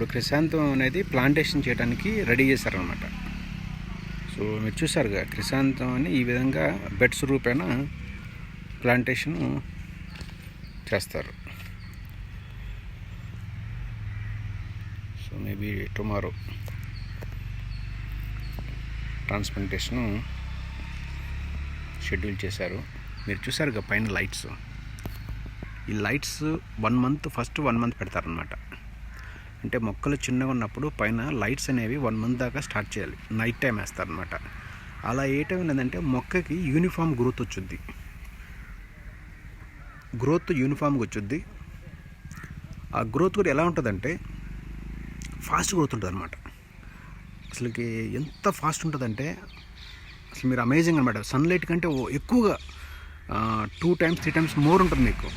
ఇప్పుడు క్రిసాంతం అనేది ప్లాంటేషన్ చేయడానికి రెడీ చేశారనమాట సో మీరు చూసారుగా క్రిసాంతం అని ఈ విధంగా బెడ్స్ రూపేణ ప్లాంటేషన్ చేస్తారు. So maybe tomorrow transplantation schedule చేశారు. మీరు చూసారుగా పైన లైట్స్. ఈ lights one month first one month పెడతారనమాట అంటే మొక్కలు చిన్నగా ఉన్నప్పుడు పైన లైట్స్ అనేవి వన్ మంత్ దాకా స్టార్ట్ చేయాలి. నైట్ టైం వేస్తారనమాట అలా ఏ టైం ఏంటంటే మొక్కకి యూనిఫామ్ గ్రోత్ వచ్చుద్ది. గ్రోత్ యూనిఫామ్గా వచ్చుద్ది. ఆ గ్రోత్ కూడా ఎలా ఉంటుందంటే ఫాస్ట్ గ్రోత్ ఉంటుంది అనమాట అసలుకి ఎంత ఫాస్ట్ ఉంటుందంటే అసలు మీరు అమేజింగ్ అనమాట సన్లైట్ కంటే ఓ- ఎక్కువగా two times three times more ఉంటుంది మీకు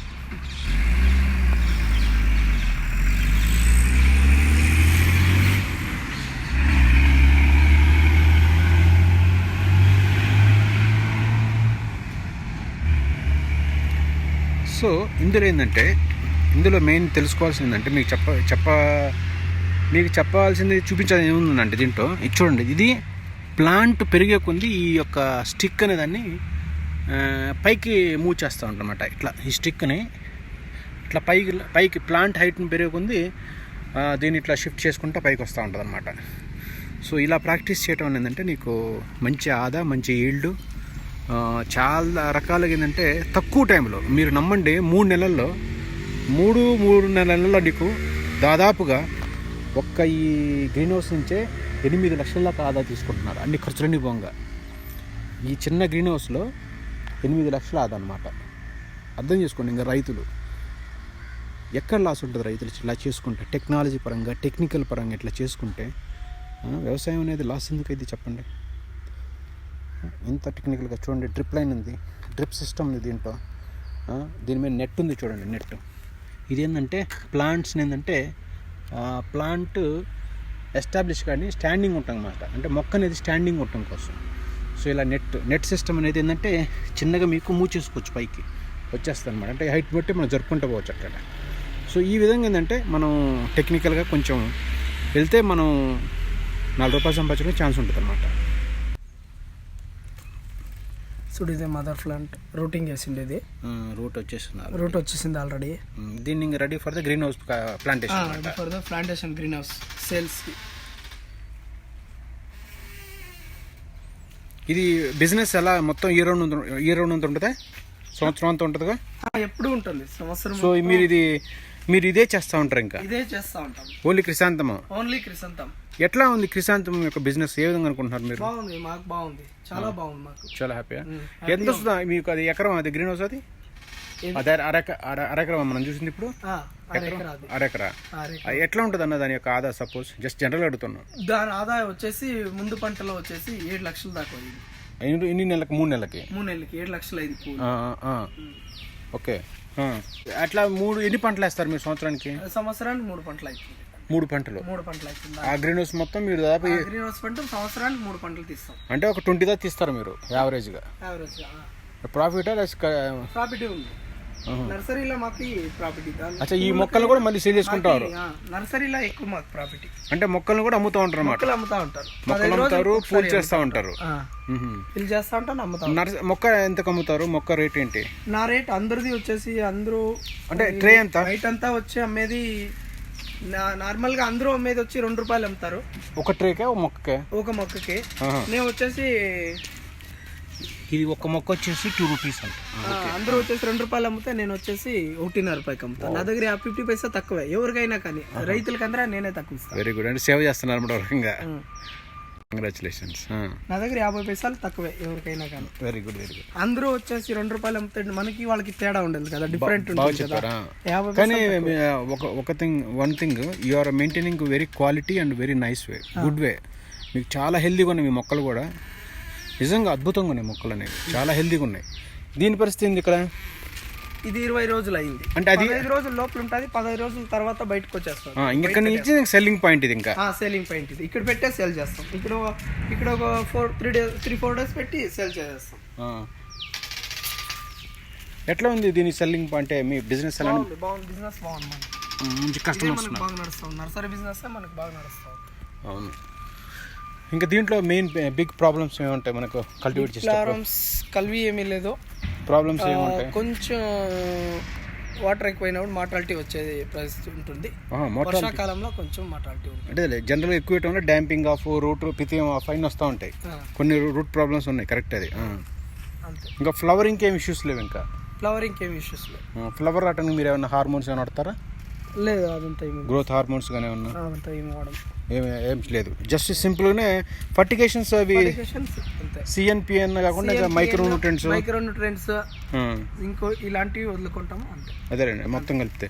సో ఇందులో ఏంటంటే ఇందులో మెయిన్ తెలుసుకోవాల్సింది ఏంటంటే మీకు చెప్ప చెప్ప మీకు చెప్పాల్సింది చూపించాల్సింది ఏముందంటే దీంట్లో ఇది చూడండి ఇది ప్లాంట్ పెరిగే కొంది ఈ యొక్క స్టిక్ అనే దాన్ని పైకి మూవ్ చేస్తూ ఉంటారన్నమాట ఇట్లా ఈ స్టిక్ని ఇట్లా పైకి పైకి ప్లాంట్ హైట్ని పెరిగే కొంది దీన్ని ఇట్లా షిఫ్ట్ చేసుకుంటూ పైకి వస్తూ ఉంటుంది అనమాట సో ఇలా ప్రాక్టీస్ చేయడం అనేది ఏంటంటే నీకు మంచి ఆదా మంచి ఈల్డ్ చాలా రకాలుగా ఏంటంటే తక్కువ టైంలో మీరు నమ్మండి మూడు నెలల్లో మూడు మూడు నెలల్లో నీకు దాదాపుగా ఒక్క ఈ గ్రీన్ హౌస్ నుంచే ఎనిమిది లక్షల దాకా ఆదా తీసుకుంటున్నారు అన్ని ఖర్చులన్నీ పోగా. ఈ చిన్న గ్రీన్ హౌస్లో ఎనిమిది లక్షల ఆదా అనమాట అర్థం చేసుకోండి ఇంకా రైతులు. ఎక్కడ లాస్ ఉంటుంది రైతులు ఇలా చేసుకుంటే? టెక్నాలజీ పరంగా టెక్నికల్ పరంగా ఇట్లా చేసుకుంటే వ్యవసాయం అనేది లాస్ ఎందుకు అయితే చెప్పండి? ఇంత టెక్నికల్గా చూడండి డ్రిప్ లైన్ ఉంది. డ్రిప్ సిస్టమ్ ఉంది దీంట్లో. దీని మీద నెట్ ఉంది చూడండి నెట్ ఇదేంటంటే ప్లాంట్స్ని ఏంటంటే ప్లాంట్ ఎస్టాబ్లిష్ కానీ స్టాండింగ్ ఉంటాం అన్నమాట. అంటే మొక్క అనేది స్టాండింగ్ ఉండటం కోసం. సో ఇలా నెట్ నెట్ సిస్టమ్ అనేది ఏంటంటే చిన్నగా మీకు మూచేసుకోవచ్చు పైకి. వచ్చేస్తుంది అనమాట అంటే హైట్ బట్టి మనం జరుపుకుంటూ పోవచ్చు అక్కడ. సో ఈ విధంగా ఏంటంటే మనం టెక్నికల్గా కొంచెం వెళ్తే మనం నాలుగు రూపాయలు సంపాదించడానికి ఛాన్స్ ఉంటుంది అనమాట చూడు ఇది మదర్ ప్లాంట్ రూటింగ్ వేసింది ఇది. రూట్ వచ్చేస్తున్నారు రూట్ వచ్చేసింది ఆల్రెడీ దీన్ని ఇంకా ready for the greenhouse plantation అనమాట for the plantation greenhouse sales ఇది బిజినెస్ ఎలా మొత్తం ఇయర్ రౌండ్ ఇయర్ రౌండ్ అంత ఉంటుందా? సంవత్సరం అంతా ఉంటుందిగా? ఎప్పుడు ఉంటుంది. సంవత్సరం సో మీరు ఇది మీరు ఇదే చేస్తూ ఉంటారు ఇంకా? ఇదే చేస్తా ఉంటాం. ఓన్లీ క్రిసాంతము ఓన్లీ క్రిసంతం ఎట్లా ఉంది క్రిసాంతం యొక్క బిజినెస్? ఏ విధంగా అనుకుంటున్నారు మీరు? బాగుంది మాకు బాగుంది. చాలా బాగుంది మాకు. చాలా హ్యాపీయా. ఎంత వస్తుందా? మీకు అది ఎకరం అది గ్రీన్ హౌస్ అది? అదే అరెక అర- అరెకరం మనం చూసింది ఇప్పుడు? అరెకరా ఎట్లా ఉంటుంది అన్న దాని యొక్క ఆదా సపోజ్ జస్ట్ జనరల్ అడుగుతున్నాను. దాని ఆదాయం వచ్చేసి ముందు పంటలో వచ్చేసి ఏడు లక్షలు దాకా అయింది. ఇన్ని ఇన్ని నెలలకు? మూడు నెలలకి? మూడు నెలలకి ఏడు లక్షలు అయింది. ఓకే. అట్లా మూడు ఎన్ని పంటలు వేస్తారు మీరు సంవత్సరానికి? సంవత్సరానికి మూడు పంటలు అవుతుంది మూడు పంటలు. మూడు పంటలు అవుతుంది ఆ గ్రీన్ హౌస్ మొత్తం మీరు దాదాపు ఈ- గ్రీన్ హౌస్ పంట సంవత్సరానికి మూడు పంటలు తీస్తాం. అంటే ఒక ట్వంటీ దాకా తీస్తారు మీరు యావరేజ్గా యావరేజ్ ప్రాఫిట్ ప్రాఫిట్ ఉంది. నర్సరీలో మాకు ప్రాఫిట్ అచ్చా ఈ మొక్కలు కూడా మళ్ళీ సేల్ చేసుకుంటారు. నర్సరీలో ఎక్కువ మాకు ప్రాఫిట్ అంటే మొక్కలను కూడా అమ్ముతూ ఉంటారు అన్నమాట. మొక్కలు అమ్ముతా ఉంటారు. మొక్కలు అమ్ముతారు పూలు చేస్తూ ఉంటారు. ఆ, మ్మ్. ఇది చేస్తా ఉంటాను అమ్ముతా ఉంటాను. నర్స మొక్క ఎంత అమ్ముతారు? మొక్క రేట్ ఏంటి? నా రేట్ అందరిది వచ్చేసి అందరూ అంటే ట్రే ఎంత? బయట అంతా వచ్చి అమ్మేది నా- నార్మల్గా అందరూ అమ్మేది వచ్చి రెండు రూపాయలు అమ్ముతారు. ఒక ట్రేకే ఒక మొక్కకే? ఒక మొక్కకి. నేను వచ్చేసి ఇది ఒక మొక్క వచ్చేసి టూ రూపీస్ అందరూ వచ్చేసి రెండు రూపాయలు అమ్మితే నేను వచ్చేసి ఒకటిన్నర రూపాయకి అమ్ముతాను నా దగ్గర ఫిఫ్టీ పైసా తక్కువే. ఎవరికైనా కానీ. రైతులకందరూ నేనే తక్కువ వెరీ గుడ్ అంటే సేవ్ చేస్తున్నారు రకంగా. కంగ్రాచులేషన్స్ నా దగ్గర యాభై పైసలు తక్కువే ఎవరికైనా కానీ. వెరీ గుడ్ వెరీ గుడ్ అందరూ వచ్చేసి రెండు రూపాయలు అమ్ముతాడు మనకి వాళ్ళకి తేడా ఉండదు కదా డిఫరెంట్ ఉంటుంది కానీ ఒక ఒక thing one thing you are maintaining very quality and very nice way good way మీకు చాలా హెల్దీగా ఉన్నాయి మీ మొక్కలు కూడా. నిజంగా అద్భుతంగా ఉన్నాయి మొక్కలు అనేవి. చాలా హెల్దీగా ఉన్నాయి. దీని పరిస్థితి ఏంది ఇక్కడ? ఇది ఇరవై రోజులు అయింది. అంటే అది పదహైదు రోజులు లోపల ఉంటుంది పదహైదు రోజుల తర్వాత బయటకు వచ్చేస్తాం ఇక్కడ నుంచి సెల్లింగ్ పాయింట్ ఇది ఇంకా. సేలింగ్ పాయింట్ ఇది. ఇక్కడ పెట్టే సేల్ చేస్తాం. ఇక్కడ ఇక్కడ ఒక four three days three four days పెట్టి సేల్ చేసేస్తాం. ఎట్లా ఉంది దీని సెల్లింగ్ అంటే మీ బిజినెస్ ఎలా? బాగుంది బిజినెస్ బాగుంది మంచి కస్టమర్స్ బాగా నడుస్తాం నర్సరీ బిజినెస్ మనకు బాగా నడుస్తాం అవును. ఇంకా దీంట్లో మెయిన్ బిగ్ ప్రాబ్లమ్స్ ఏముంటాయి మనకు కల్టివేట్ చేస్తే ఫ్లారమ్స్ కల్వి ఏమీ లేదు. ప్రాబ్లమ్స్ ఏముంటాయి? కొంచెం వాటర్ ఎక్కువైనప్పుడు మార్టాలిటీ వచ్చేది పరిస్థితి ఉంటుంది. వర్షాకాలంలో కొంచెం మార్టాలిటీ ఉంటుంది. అంటే జనరల్గా ఎక్కువ వేయటం damping off root pythium off అయిన వస్తూ ఉంటాయి. కొన్ని రూట్ ప్రాబ్లమ్స్ ఉన్నాయి కరెక్ట్ అది. అంతే. ఇంకా ఫ్లవరింగ్ ఏం ఇష్యూస్ లేవు ఇంకా? ఫ్లవరింగ్ ఏమి ఇష్యూస్ లేదు ఫ్లవర్ రావడానికి మీరు ఏమైనా హార్మోన్స్ ఏమైనా వాడతారా? లేదు అదంతా గ్రోత్ హార్మోన్స్ కానీ ఏమన్నా? అదంతా ఏమి వాడడం ఏమి ఏం లేదు. జస్ట్ సింపుల్గానే ఫర్టికేషన్స్ అవి సిఎన్పిఎన్ కాకుండా మైక్రో న్యూట్రెంట్స్ మైక్రో న్యూట్రెంట్స్ ఇంకో ఇలాంటివి వదులుకుంటాము అంతే. అదేనండి మొత్తం కలిపితే.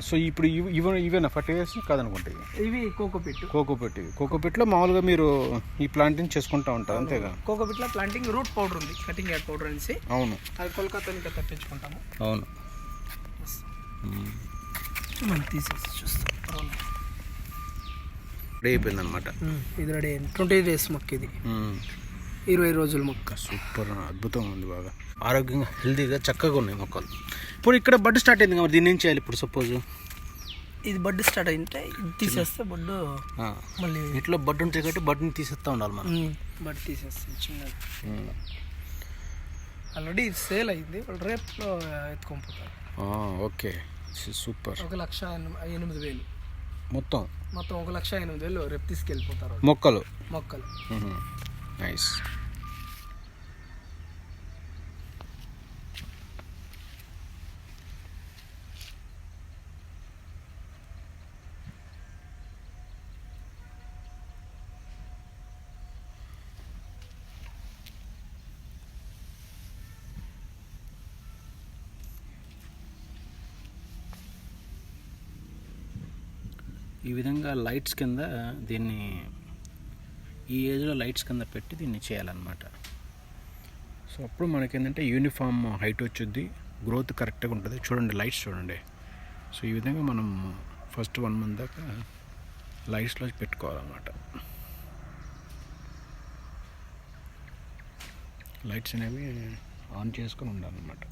సో ఇప్పుడు ఇవి ఇవి ఇవేనా ఫర్టిగేషన్స్ కాదనుకుంటా ఇవి. కోకోపిట్ కోకోపెట్ కోకోపెట్లో మామూలుగా మీరు ఈ ప్లాంటింగ్ చేసుకుంటా ఉంటారు అంతేగా? కోకోపిట్లో ప్లాంటింగ్ రూట్ పౌడర్ ఉంది కటింగ్ యాడ్ పౌడర్ అనేసి. అవును. అది కోల్కతా ఇంకా తెప్పించుకుంటాము. అవును. మ్మ్. మనం తీసేసి చూస్తాం. రెడీ అయిపోయింది అనమాట ఇది రెడీ అయింది. ట్వంటీ డేస్ మొక్క ఇది. ఇరవై రోజుల మొక్క. సూపర్ అద్భుతంగా ఉంది బాగా. ఆరోగ్యంగా హెల్తీగా చక్కగా ఉన్నాయి మొక్కలు. ఇప్పుడు ఇక్కడ బడ్ స్టార్ట్ అయింది కాబట్టి దీన్ని ఏం చేయాలి ఇప్పుడు సపోజ్ ఇది బడ్ స్టార్ట్ అయింటే ఇది తీసేస్తే బడ్డు మళ్ళీ ఇంట్లో బడ్ ఉంటుంది కాబట్టి బడ్ని తీసేస్తూ ఉండాలి మనం. బడ్ తీసేస్తాం చిన్నది. ఆల్రెడీ ఇది సేల్ అయింది. వాళ్ళు రేపులో ఎత్తుకొని పోతారు. ఓకే. సూపర్. ఒక లక్ష ఎనిమి- ఎనిమిది వేలు. మొత్తం? మొత్తం ఒక లక్ష ఎనిమిది వేలు రేపు తీసుకెళ్ళిపోతారు. మొక్కలు? మొక్కలు. నైస్. విధంగా లైట్స్ కింద దీన్ని ఈ ఏజ్లో లైట్స్ కింద పెట్టి దీన్ని చేయాలన్నమాట. సో అప్పుడు మనకేంటంటే యూనిఫామ్ హైట్ వచ్చుద్ది గ్రోత్ కరెక్ట్గా ఉంటుంది. చూడండి లైట్స్ చూడండి. సో ఈ విధంగా మనం ఫస్ట్ వన్ మంత్ దాకా లైట్స్లో పెట్టుకోవాలన్నమాట. లైట్స్ అనేవి ఆన్ చేసుకొని ఉండాలన్నమాట.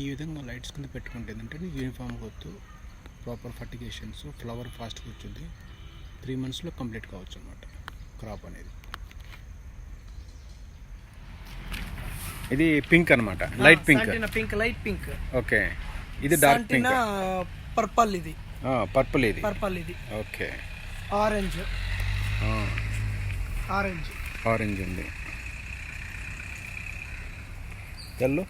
ఈ విధంగా లైట్స్ కింద పెట్టుకుంటే ఏంటంటే యూనిఫామ్ వద్దు ప్రాపర్ ఫర్టిగేషన్స్ ఫ్లవర్ ఫాస్ట్గా వచ్చింది త్రీ మంత్స్లో కంప్లీట్ కావచ్చు అనమాట క్రాప్ అనేది. ఇది పింక్ అనమాట light pink pink light pink okay ఇది డార్క్ పింక్ పర్పల్ ఇది. పర్పుల్ ఇది. పర్పల్ ఇది. ఓకే ఆరెంజ్ ఆరెంజ్ ఆరెంజ్ ఉంది. ఎల్లో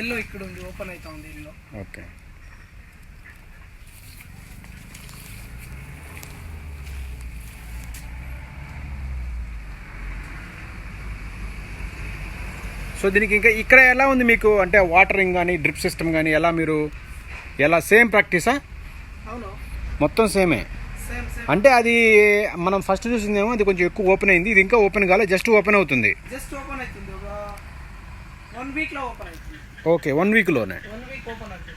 ఎల్లో ఇక్కడ ఉంది ఓపెన్ అవుతా ఉంది ఎల్లో. ఓకే. సో దీనికి ఇంకా ఇక్కడ ఎలా ఉంది మీకు? అంటే వాటరింగ్ కానీ డ్రిప్ సిస్టమ్ కానీ ఎలా మీరు ఎలా సేమ్ ప్రాక్టీసా అవును. మొత్తం సేమే అంటే అది మనం ఫస్ట్ చూసిందేమో అది కొంచెం ఎక్కువ ఓపెన్ అయింది ఇది ఇంకా ఓపెన్ కాలే జస్ట్ ఓపెన్ అవుతుంది. జస్ట్ ఓపెన్ అవుతుంది. వన్ వీక్లో ఓపెన్ అవుతుంది. ఓకే వన్ వీక్లోనే వన్ వీక్ ఓపెన్ అవుతుంది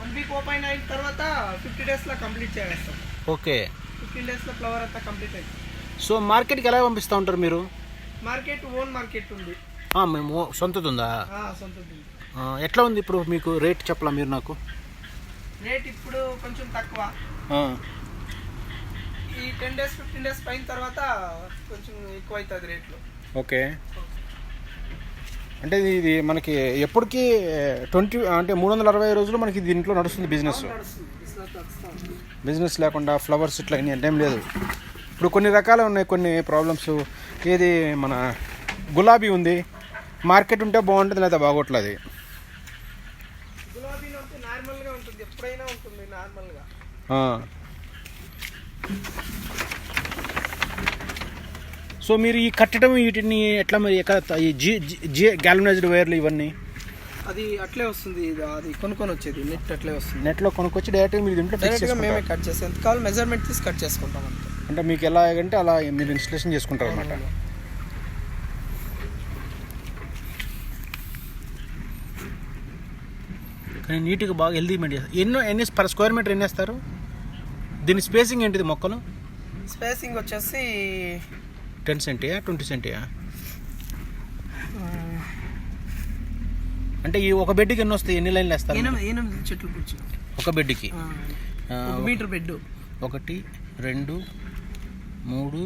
వన్ వీక్ ఓపెన్ అయిన తర్వాత ఫిఫ్టీ డేస్లో కంప్లీట్ చేస్తాం ఓకే. ఫిఫ్టీన్ డేస్లో ఫ్లవర్ అంతా కంప్లీట్ అవుతుంది సో మార్కెట్కి ఎలా పంపిస్తూ ఉంటారు మీరు? మార్కెట్ ఓన్ మార్కెట్ ఉంది. మేము సొంతది ఉందా సొంతది. ఎట్లా ఉంది ఇప్పుడు మీకు రేట్ చెప్పలా మీరు నాకు? రేట్ ఇప్పుడు కొంచెం తక్కువ. ఈ టెన్ డేస్ ఫిఫ్టీన్ డేస్ పైన తర్వాత కొంచెం ఎక్కువ అవుతుంది రేట్లు ఓకే. అంటే ఇది- ఇది మనకి ఎప్పటికీ ట్వంటీ అంటే మూడు వందల అరవై రోజులు మనకి దీంట్లో నడుస్తుంది బిజినెస్ బిజినెస్ లేకుండా ఫ్లవర్స్ ఇట్లా ఇన్ని ఏం లేదు. ఇప్పుడు కొన్ని రకాలు ఉన్నాయి కొన్ని ప్రాబ్లమ్స్ ఏది మన గులాబీ ఉంది. మార్కెట్ ఉంటే బాగుంటుంది లేదా బాగోట్లేదు. గులాబీ అంటే నార్మల్గా ఉంటుంది ఎప్పుడైనా ఉంటుంది నార్మల్గా సో మీరు ఈ కట్టడం వీటిని ఎట్లా మరి ఎక్కడ జీ జీ గ్యాల్వనైజ్డ్ వైర్లు ఇవన్నీ? అది అట్లే వస్తుంది అది కొనుక్కొని వచ్చేది నెట్ అట్లే వస్తుంది. నెట్లో కొనుక్కొచ్చి డైరెక్ట్గా మీరు ఇంట్లో డైరెక్ట్గా మేమే కట్ చేస్తాం. ఎంత కావాలి మెజర్మెంట్ తీసి కట్ చేసుకుంటాం అంతే. అంటే మీకు ఎలా అంటే అలా మీరు ఇన్స్టలేషన్ చేసుకుంటారు అనమాట కానీ నీట్గా బాగా హెల్దీ మెయింటైన్ ఎన్నో ఎన్ని పర్ స్క్వేర్ మీటర్ ఎన్ని వేస్తారు? దీని స్పేసింగ్ ఏంటిది మొక్కలు? స్పేసింగ్ వచ్చేసి టెన్ సెంటియా ట్వంటీ సెంటియా? అంటే ఈ ఒక బెడ్కి ఎన్ని వస్తాయి? ఎన్ని లైన్లు వేస్తారు? ఎనిమిది చెట్లు కూర్చో ఒక బెడ్కి మీటర్ బెడ్ ఒకటి రెండు మూడు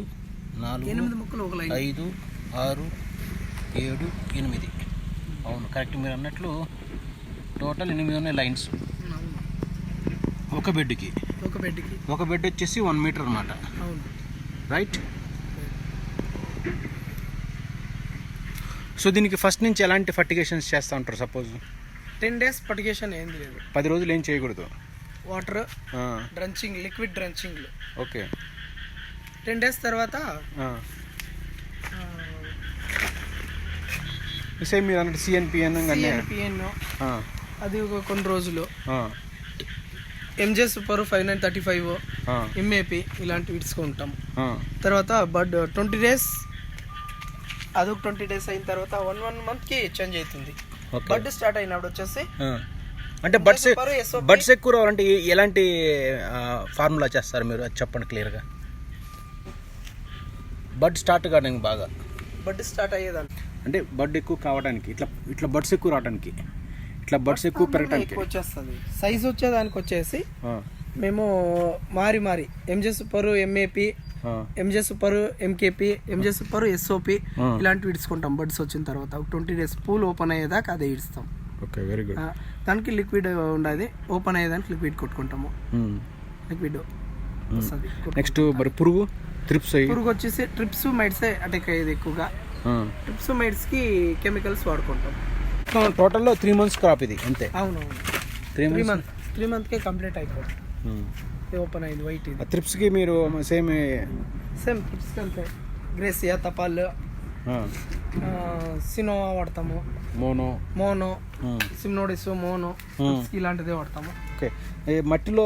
నాలుగు ఎనిమిది ముక్కలు ఒక లైన్. ఐదు ఆరు ఏడు ఎనిమిది. అవును కరెక్ట్ మీరు అన్నట్లు టోటల్ ఎనిమిది ఉన్నాయి లైన్స్. ఒక బెడ్కి ఒక బెడ్కి ఒక బెడ్ వచ్చేసి వన్ మీటర్ అనమాట రైట్? సో దీనికి ఫస్ట్ నుంచి ఎలాంటి ఫర్టిగేషన్స్ చేస్తూ ఉంటారు సపోజ్ టెన్ డేస్ పటికేషన్ ఏంది లేదు. పది రోజులు ఏం చేయకూడదు. వాటర్ డ్రంచింగ్ లిక్విడ్ డ్రంచింగ్లు ఓకే. టెన్ డేస్ తర్వాత సేమ్ మీరు అన్నట్టు సిఎన్పిఎన్ సిఎన్పిఎన్ అది ఒక కొన్ని రోజులు. ఆ, MJ super five nine thirty five MAP ఇలాంటివి ఇచ్చుకుంటాం. ఆ. తర్వాత బడ్ ట్వంటీ డేస్ అదొక ట్వంటీ డేస్ అయిన తర్వాత వన్ వన్ మంత్కి చేంజ్ అవుతుంది. బడ్ స్టార్ట్ అయినప్పుడు వచ్చేసి. అంటే బడ్స్ బడ్స్ ఎక్కువ రావాలంటే ఎలాంటి ఫార్ములా చేస్తారు మీరు? అది చెప్పండి క్లియర్గా బడ్ స్టార్ట్ కావడానికి బాగా. బడ్ స్టార్ట్ అయ్యేదాన్ని. అంటే బడ్ ఎక్కువ కావడానికి ఇట్లా ఇట్లా బడ్స్ ఎక్కువ రావడానికి ఇట్లా బడ్స్ ఎక్కువ పెరగడానికి. వచ్చేస్తుంది. సైజ్ వచ్చేదానికి వచ్చేసి మేము మారి మారి MJ super MAP MJ super MKP MJ super SOP. ఇలాంటివి ఇడుచుకుంటాం బడ్స్ వచ్చిన తర్వాత. ట్వంటీ డేస్ పూల్ ఓపెన్ అయ్యేదాకా అదే ఇడుస్తాం. Okay very good. దానికి లిక్విడ్ ఉండదు. ఓపెన్ అయ్యేదానికి లిక్విడ్ కొట్టుకుంటాము. లిక్విడ్ నెక్స్ట్ మరి పురుగు? అయ్యి? పురుగు వచ్చేసి ట్రిప్స్ మైట్స్ అటాక్ అయ్యేది ఎక్కువగా. ట్రిప్స్ మైట్స్కి కెమికల్స్ వాడుకుంటాం. టోటల్లో త్రీ మంత్స్ క్రాప్ ఇది అంతే. అవునవును. Three three months? Month three మంత్కే complete అయిపోతుంది. ఓపెన్ అయింది వైట్ ఇది. త్రిప్స్కి మీరు సేమ్ సేమ్ ట్రిప్స్ అంతే. గ్రేసియా తపాల్ సినోవా వాడతాము. మోనో. మోనో సిమ్నోడిస్ మోనో. ఇలాంటిదే వాడతాము. ఓకే. మట్టిలో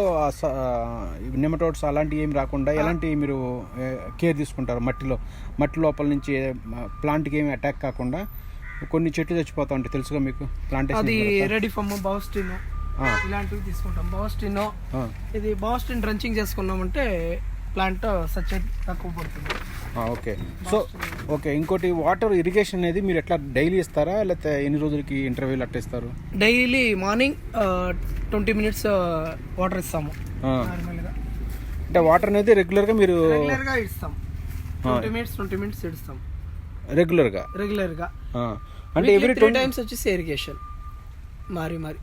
నెమటోడ్స్ అలాంటివి ఏమి రాకుండా ఎలాంటి మీరు కేర్ తీసుకుంటారు మట్టిలో? మట్టి లోపల నుంచి ప్లాంట్కి ఏమి అటాక్ కాకుండా కొన్ని చెట్లు చచ్చిపోతా ఉంటాయి తెలుసుగా మీకు? ప్లాంటేషన్ అది రెడీ ఫమ్ బావస్టిన్ ఇలాంటివి తీసుకుంటాం. బావస్టిన్ ఇది బావస్టిన్ డ్రంచింగ్ చేసుకున్నామంటే ప్లాంట్ సచ్చేది తక్కువ పడుతుంది. ఓకే. సో ఓకే ఇంకోటి వాటర్ ఇరిగేషన్ అనేది మీరు ఎట్లా డైలీ ఇస్తారా? లేకపోతే ఎన్ని రోజులకి ఇంటర్వ్యూలు అట్లా ఇస్తారు? Daily morning twenty minutes water ఇస్తాము. అంటే వాటర్ అనేది రెగ్యులర్గా మీరు రెగ్యులర్గా ఇస్తాం. ట్వంటీ మినిట్స్ ట్వంటీ మినిట్స్ ఇస్తాం. రెగ్యులర్గా? రెగ్యులర్గా. అంటే ఎవ్రీ త్రీ టైమ్స్ వచ్చేసి ఇరిగేషన్ మారి మారి.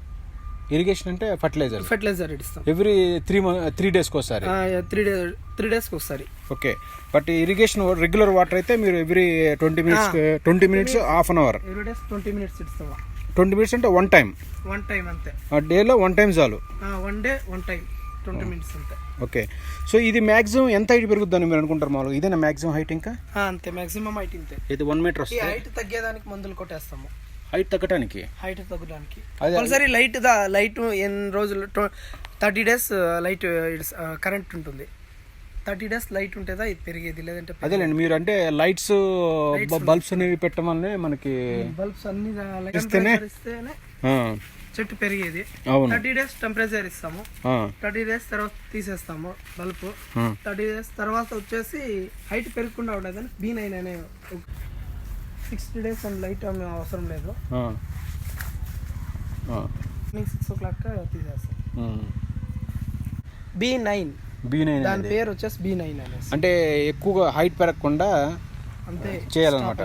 ఇరిగేషన్ అంటే ఫర్టిలైజర్. ఫెర్టిలైజర్ ఇస్తాం. ఎవ్రీ త్రీ త్రీ డేస్కి ఒకసారి? త్రీ డే త్రీ డేస్కి ఒకసారి. Okay. But irrigation regular water అయితే మీరు every twenty minutes twenty minutes half an hour. Every days twenty minutes ఇస్తాం. ట్వంటీ మినిట్స్ అంటే వన్ టైం వన్ టైం అంతే. డేలో వన్ టైం చాలు. One day one time twenty minutes అంతే. Okay. So ఇది maximum ఎంత హైట్ పెరుగుద్దని మీరు అనుకుంటారు మామూలుగా? ఇదేనా మ్యాక్సిమం హైట్ ఇంకా? అంతే. మాక్సిమం హైట్ ఇంతే. ఇది వన్ మీటర్ వస్తుంది హైట్ తగ్గేదానికి మందులు కొట్టేస్తాము. హైట్ తగ్గడానికి హైట్ తగ్గడానికి ఒకసారి లైట్ దా లైట్ ఎన్ని రోజులు థర్టీ డేస్ లైట్ కరెంట్ ఉంటుంది. థర్టీ డేస్ లైట్ ఉంటేదా ఇది పెరిగేది లేదంటే అదేలేండి మీరు అంటే లైట్స్ బల్బ్స్ అనేవి పెట్టడం వల్లనే మనకి. బల్బ్స్ అన్ని ఇస్తేనే? చెట్టు పెరిగేది. థర్టీ డేస్ టెంపరేచర్ ఇస్తాము. థర్టీ డేస్ తర్వాత తీసేస్తాము బల్బ్. థర్టీ డేస్ తర్వాత వచ్చేసి హైట్ పెరగకుండా ఉండదని బీ నైన్ అనే సిక్స్టీ డేస్ అండ్ లైట్ అవసరం లేదు. మార్నింగ్ సిక్స్ ఓ క్లాక్ తీసేస్తాం. బీ నైన్ బీ నైన్ దాని. పేరు వచ్చేసి బీ నైన్ అనేసి. అంటే ఎక్కువగా హైట్ పెరగకుండా అంతే చేయాలన్నమాట.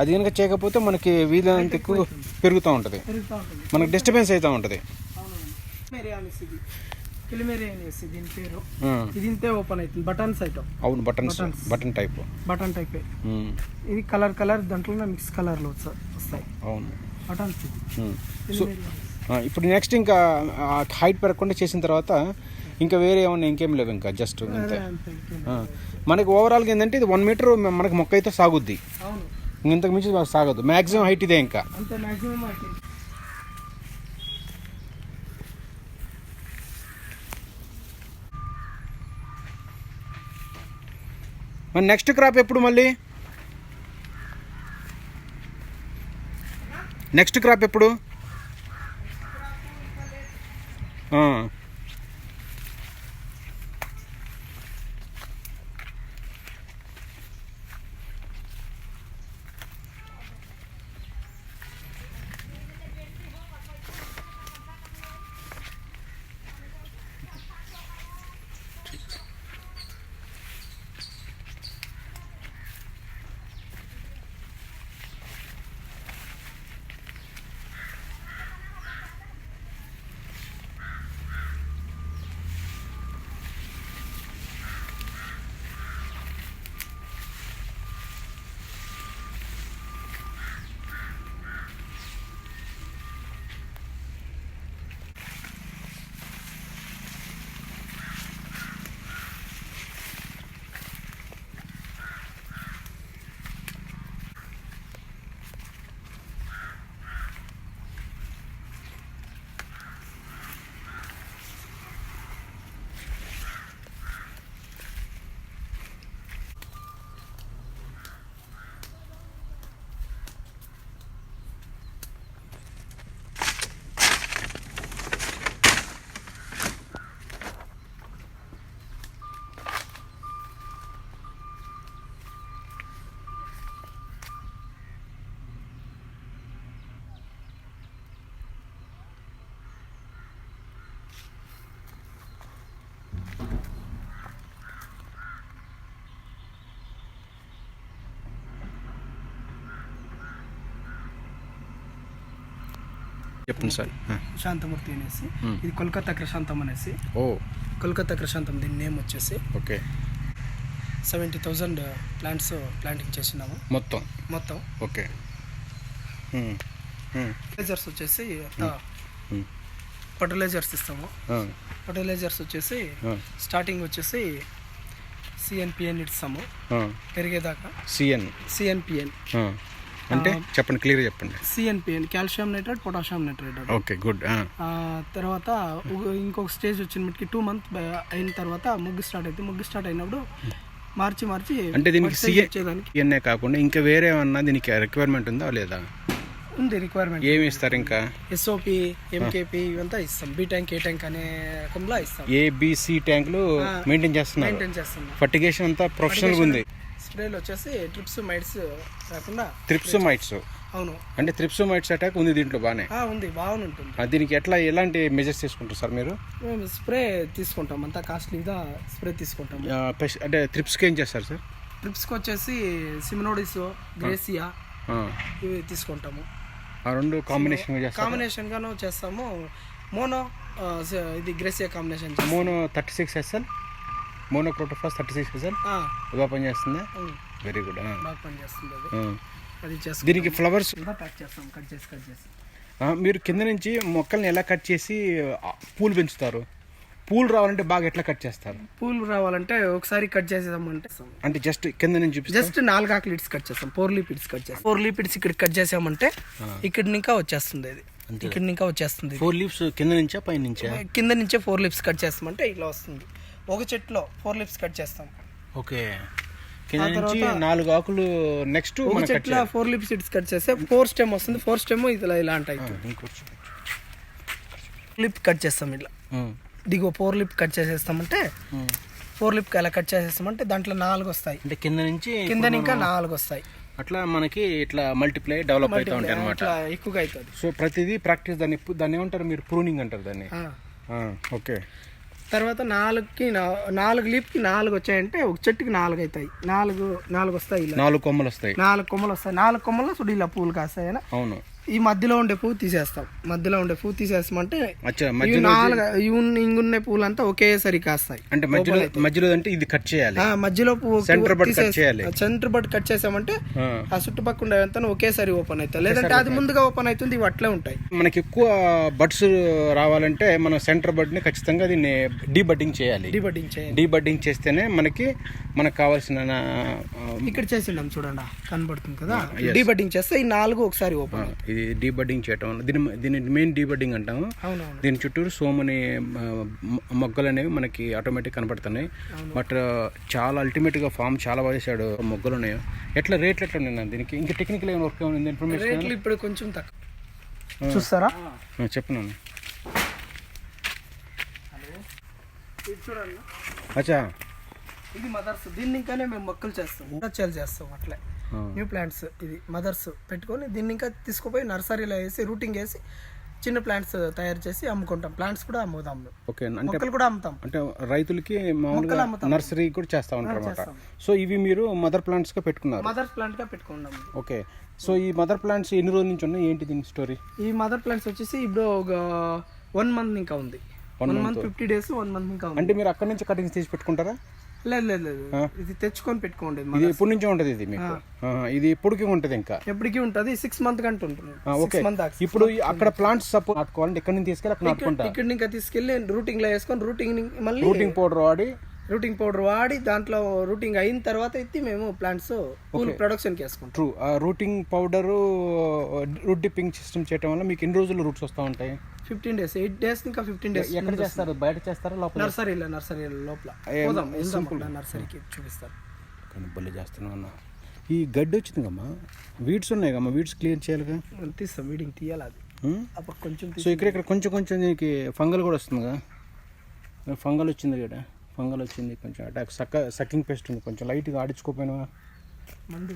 అది కనుక చేయకపోతే మనకి వీలైనంత ఎక్కువ పెరుగుతూ ఉంటుంది. పెరుగుతూ ఉంటుంది. మనకి డిస్టర్బెన్స్ అవుతూ ఉంటుంది. పిలిమేరియా అనేసి దీని పేరు. ఇది ఇంతే ఓపెన్ అవుతుంది. బటన్స్ ఐటమ్ అవును buttons. Button type. Button type. ఇది కలర్ కలర్ దాంట్లో మిక్స్ కలర్లు వస్తాయి. అవును. బటన్స్. సో ఇప్పుడు నెక్స్ట్ ఇంకా హైట్ పెరగకుండా చేసిన తర్వాత ఇంకా వేరే ఏమన్నా ఇంకేం లేవు ఇంకా జస్ట్ అంతే. ఇంకేం మనకి ఓవరాల్గా ఏంటంటే ఇది వన్ మీటర్ మనకి మొక్క అయితే సాగుద్ది. అవును. ఇంతకు మించి సాగదు. మ్యాక్సిమం హైట్ ఇదే ఇంకా అంతే మ్యాక్సిమం అయితే మరి నెక్స్ట్ క్రాప్ ఎప్పుడు మళ్ళీ? నెక్స్ట్ క్రాప్ ఎప్పుడు? చెప్పండి సార్ ఆ. శాంతమూర్తి అనేసి. ఇది కోల్కతా క్రశాంతం అనేసి ఓ కోల్కతా క్రశాంతం దీని నేమ్ వచ్చేసి okay seventy thousand plants planting చేసినాము మొత్తం మొత్తం ఓకే. ఫర్టిలైజర్స్ వచ్చేసి. ఫర్టిలైజర్స్ ఇస్తాము. ఫర్టిలైజర్స్ వచ్చేసి. స్టార్టింగ్ వచ్చేసి సిఎన్పిఎన్ ఇస్తాము. పెరిగేదాకా సిఎన్ సిఎన్పిఎన్. అంటే చెప్పండి క్లియర్ చెప్పండి. CNPN calcium nitrate potassium nitrate okay good తర్వాత ఇంకొక స్టేజ్ వచ్చిన మటుకి టూ మంత్ అయిన తర్వాత ముగ్గు స్టార్ట్ అయితే ముగ్గు స్టార్ట్ అయినప్పుడు మార్చి మార్చి అంటే దీనికి సిఎన్ఏ కాకుండా ఇంకా వేరే ఏమన్నా దీనికి రిక్వైర్మెంట్ ఉందా లేదా? ఉంది రిక్వైర్మెంట్ ఏమి ఇస్తారు ఇంకా? ఎస్ఓపి ఎంకేపి ఇవంతా ఇస్తాం. బి ట్యాంక్ ఏ ట్యాంక్ అనే రకంలో ఇస్తాం. ఏబిసి ట్యాంకులు. మెయింటైన్ చేస్తున్నారు. మెయింటైన్ చేస్తున్నాం ఫర్టిగేషన్ అంతా ప్రొఫెషనల్గా ఉంది. స్ప్రేలు వచ్చేసి ట్రిప్స్ మైట్స్ రాకుండా త్రిప్సోమైట్స్ అవును. అంటే త్రిప్సోమైట్స్ అటాక్ ఉంది దీంట్లో బాగానే ఆ, ఉంది. బాగుంది ఉంటుంది. దీనికి ఎట్లా ఎలాంటి మెజర్స్ తీసుకుంటారు సార్ మీరు? మేము స్ప్రే తీసుకుంటాం. అంతా కాస్ట్లీగా స్ప్రే తీసుకుంటాం అంటే త్రిప్స్కి ఏం చేస్తారు సార్? ట్రిప్స్కి వచ్చేసి సిమినోడిస్ గ్రేసియా ఇవి తీసుకుంటాము. ఆ రెండు కాంబినేషన్ చేస్తారు? కాంబినేషన్ గాను చేస్తాము. మోనో ఇది gratia combination. Mono thirty six SL? Monocrotophos thirty six ఆ, బాగా పనిచేస్తుందా. వెరీ గుడ్ బాగా పనిచేస్తుంది అది. అది చేసుకుంటాం దీనికి ఫ్లవర్స్ ఇంకా ప్యాక్ చేస్తాం కట్ చేసి కట్ చేసి. మీరు కింద నుంచి మొక్కల్ని ఎలా కట్ చేసి పూలు పెంచుతారు? పూలు రావాలంటే బాగా ఎట్లా కట్ చేస్తారు? పూలు రావాలంటే ఒకసారి కట్ చేసేదామంటే అంటే జస్ట్ కింద నుంచి జస్ట్ నాలుగు ఆకులు ఇట్స్ కట్ చేస్తాం ఫోర్ లీపిడ్స్ కట్ చేస్తాం. ఫోర్ లీపిడ్స్ ఇక్కడ కట్ చేసామంటే ఇక్కడ ఇంకా వచ్చేస్తుంది అది ఇక్కడ ఇంకా వచ్చేస్తుంది ఫోర్ లీవ్స్ కింద నుంచా పై నుంచా కింద నుంచే ఫోర్ లిప్స్ కట్ చేస్తామంటే ఇలా వస్తుంది. ఒక చెట్టులో ఫోర్ లిప్స్ కట్ చేస్తాం. ఓకే. కింద నుంచి నాలుగు ఆకులు నెక్స్ట్ ఒక చెట్లో ఫోర్ లిప్స్ ఇట్స్ కట్ చేస్తే ఫోర్ స్టెమ్ వస్తుంది ఫోర్ స్టెమ్ ఇలా ఇలా అంటాయి. లిప్ కట్ చేస్తాం ఇట్లా దిగువ ఫోర్ లిప్ కట్ చేసేస్తామంటే ఫోర్ లిప్ అలా కట్ చేసేస్తామంటే దాంట్లో నాలుగు వస్తాయి. అంటే కింద నుంచి కింద ఇంకా నాలుగు వస్తాయి. అట్లా మనకి ఇట్లా మల్టిప్లై డెవలప్ అవుతూ ఉంటాయి అనమాట ఇట్లా ఎక్కువగా అవుతుంది. సో ప్రతిదీ ప్రాక్టీస్ దాన్ని దాన్ని ఏమంటారు మీరు ప్రూనింగ్ అంటారు దాన్ని. ఓకే. తర్వాత నాలుగుకి నాలుగు లీప్కి నాలుగు వచ్చాయంటే ఒక చెట్టుకి నాలుగు అవుతాయి. నాలుగు నాలుగు వస్తాయి నాలుగు కొమ్మలు వస్తాయి. నాలుగు కొమ్మలు వస్తాయి. నాలుగు కొమ్మలు చూడు ఇలా పూలు కాస్తాయి అవును. ఈ మధ్యలో ఉండే పువ్వు తీసేస్తాం. మధ్యలో ఉండే పువ్వు తీసేస్తామంటే నాలుగు ఇంగున్న పూలంతా ఒకేసారి కాస్తాయి. అంటే మధ్యలో మధ్యలో అంటే ఇది కట్ చేయాలి. ఆ, మధ్యలో పువ్వు Center bud cut చేయాలి. సెంటర్ బడ్ కట్ చేసామంటే ఆ. చుట్టుపక్కల ఉండేదంతా ఒకేసారి ఓపెన్ అవుతాయి. లేదంటే అది ముందుగా ఓపెన్ అవుతుంది ఇవి అట్లే ఉంటాయి. మనకి ఎక్కువ బడ్స్ రావాలంటే మనం సెంటర్ బడ్ని ఖచ్చితంగా దీన్ని డీ బడ్డింగ్ చేయాలి. డిబడ్డింగ్ చేయాలి. డీ బడ్డింగ్ చేస్తేనే మనకి మనకు కావాల్సిన ఇక్కడ చేసిండాం చూడండి కనబడుతుంది కదా? డిబడ్డింగ్ చేస్తే ఈ నాలుగు ఒకసారి ఓపెన్ అవుతాయి. ఇది డీ బడ్డింగ్ చేయటం దీని దీని మెయిన్ డీ బడ్డింగ్ అంటాము. దీని చుట్టూరు సో మనీ మొగ్గలు అనేవి మనకి ఆటోమేటిక్ కనపడుతున్నాయి. బట్ చాలా అల్టిమేట్గా ఫామ్ చాలా బాగా చేశాడు మొగ్గలు ఉన్నాయి. ఎట్లా రేట్లు ఎట్లా ఉన్నాయి దీనికి ఇంకా టెక్నికల్ ఏమైనా వర్క్ ఏమైనా ఇన్ఫర్మేషన్ రేట్లు ఇప్పుడు కొంచెం తక్కువ. చూస్తారా? చూడండి. అచ్చా. ఇది మదర్స్. దీన్ని ఇంకానే మేము మొక్కలు చేస్తాం. చేస్తాం అట్లే. న్యూ ప్లాంట్స్ ఇది మదర్స్ పెట్టుకొని దీన్ని ఇంకా తీసుకుపోయి నర్సరీలో వేసి రూటింగ్ వేసి చిన్న ప్లాంట్స్ తయారు చేసి అమ్ముకుంటాం. ప్లాంట్స్ కూడా అమ్ముతాం మేము. ఓకే అంటే మొక్కలు కూడా అమ్ముతాం. అంటే రైతులకి మామూలుగా. నర్సరీ కూడా చేస్తా ఉంటారు అనమాట చేస్తాం. సో ఇవి మీరు మదర్ ప్లాంట్స్గా పెట్టుకున్నారు? మదర్స్ ప్లాంట్గా పెట్టుకున్నాం. ఓకే సో ఈ మదర్ ప్లాంట్స్ ఎన్ని రోజుల నుంచి ఉన్నాయి? ఏంటి దీని స్టోరీ? ఈ మదర్ ప్లాంట్స్ వచ్చేసి ఇప్పుడు ఒక వన్ మంత్ ఇంకా ఉంది. One month fifty days one month ఇంకా అంటే మీరు అక్కడ నుంచి కటింగ్స్ తీసి పెట్టుకుంటారా? లేదు లేదు లేదు ఇది తెచ్చుకొని పెట్టుకోండి ఇది ఎప్పటి నుంచో ఉంటుంది ఇది మీకు. ఇది ఎప్పటికీ ఉంటుంది ఇంకా. ఎప్పటికీ ఉంటుంది. సిక్స్ మంత్ కంటే ఉంటుంది. ఓకే ఇప్పుడు అక్కడ ప్లాంట్స్ సపోర్ట్ నాటుకోవాలంటే ఇక్కడ నుంచి తీసుకెళ్ళి అక్కడ నాటుకుంటా ఇక్కడ ఇంకా తీసుకెళ్ళి రూటింగ్లో వేసుకొని రూటింగ్ మళ్ళీ రూటింగ్ పౌడర్ వాడి రూటింగ్ పౌడర్ వాడి దాంట్లో రూటింగ్ అయిన తర్వాత ఎత్తి మేము ప్లాంట్స్ పూల్ ప్రొడక్షన్కి వేసుకుంటాం. Through rooting powder root dipping system చేయడం వల్ల మీకు ఎన్ని రోజులు రూట్స్ వస్తూ ఉంటాయి? ఫిఫ్టీన్ డేస్ ఎయిట్ డేస్ ఇంకా ఫిఫ్టీన్ డేస్ ఎక్కడ చేస్తారు? బయట చేస్తారా? లోపల? నర్సరీలో నర్సరీ లోపల. పోదాం వెళ్దాం నర్సరీకి చూపిస్తారు. కానీ బలి చేస్తున్నావు అన్న. ఈ గడ్డి వచ్చింది కమ్మా వీడ్స్ ఉన్నాయి కమ్మా వీడ్స్ క్లియర్ చేయాలిగా? తీస్తాం వీడింగ్ తీయాలి అది? అప్పుడు కొంచెం సో ఇక్కడ ఇక్కడ కొంచెం కొంచెం దీనికి ఫంగల్ కూడా వస్తుంది కదా ఫంగల్ వచ్చింది ఇక్కడ. ఫంగల్ వచ్చింది కొంచెం. అటాక్ సక్క సక్కింగ్ పేస్ట్ ఉంది. కొంచెం లైట్గా ఆడించుకోపోయినా మందు